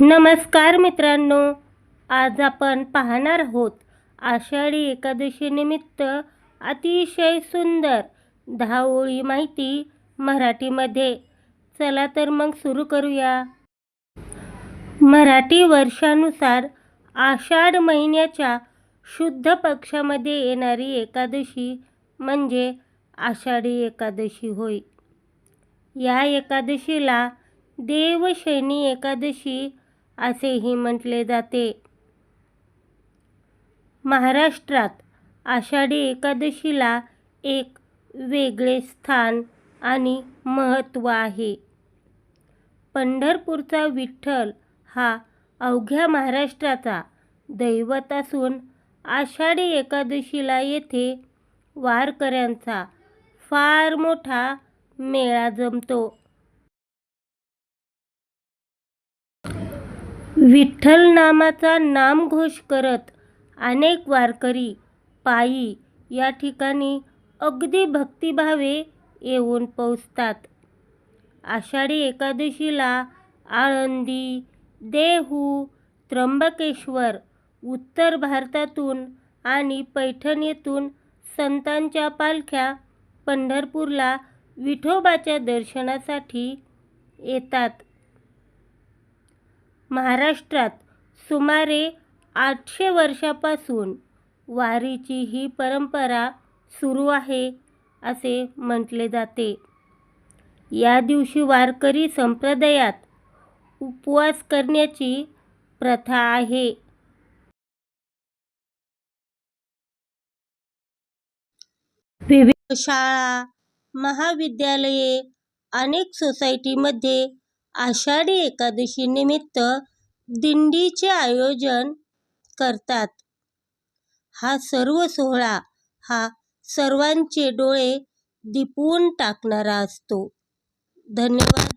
नमस्कार मित्रांनो आज आपण पाहणार आहोत आषाढी एकादशीनिमित्त अतिशय सुंदर दहा ओळी माहिती मराठीमध्ये. चला तर मग सुरू करूया. मराठी वर्षानुसार आषाढ महिन्याच्या शुद्ध पक्षामध्ये येणारी एकादशी म्हणजे आषाढी एकादशी होय. या एकादशीला देवशैनी एकादशी असेही म्हटले जाते. महाराष्ट्रात आषाढी एकादशीला एक वेगळे स्थान आणि महत्त्व आहे. पंढरपूरचा विठ्ठल हा अवघ्या महाराष्ट्राचा दैवत असून आषाढी एकादशीला येथे वारकऱ्यांचा फार मोठा मेळा जमतो. विठ्ठल नामाचा नामघोष करत अनेक वारकरी पायी या ठिकाणी अगदी भक्तिभावे येऊन पोचतात आषाढी एकादशीला आळंदी देहू त्र्यंबकेश्वर उत्तर भारतातून आणि पैठण येथून संतांच्या पालख्या पंढरपूरला विठोबाच्या दर्शनासाठी येतात. महाराष्ट्रात सुमारे आठशे वर्षापासून वारीची ही परंपरा सुरू आहे असे म्हटले जाते. या दिवशी वारकरी संप्रदायात उपवास करण्याची प्रथा आहे. विविध शाळा महाविद्यालये अनेक सोसायटीमध्ये आषाढी एकादशीनिमित्त दिंडीचे आयोजन करतात. हा सर्व सोहळा हा सर्वांचे डोळे दिपवून टाकणारा असतो. धन्यवाद.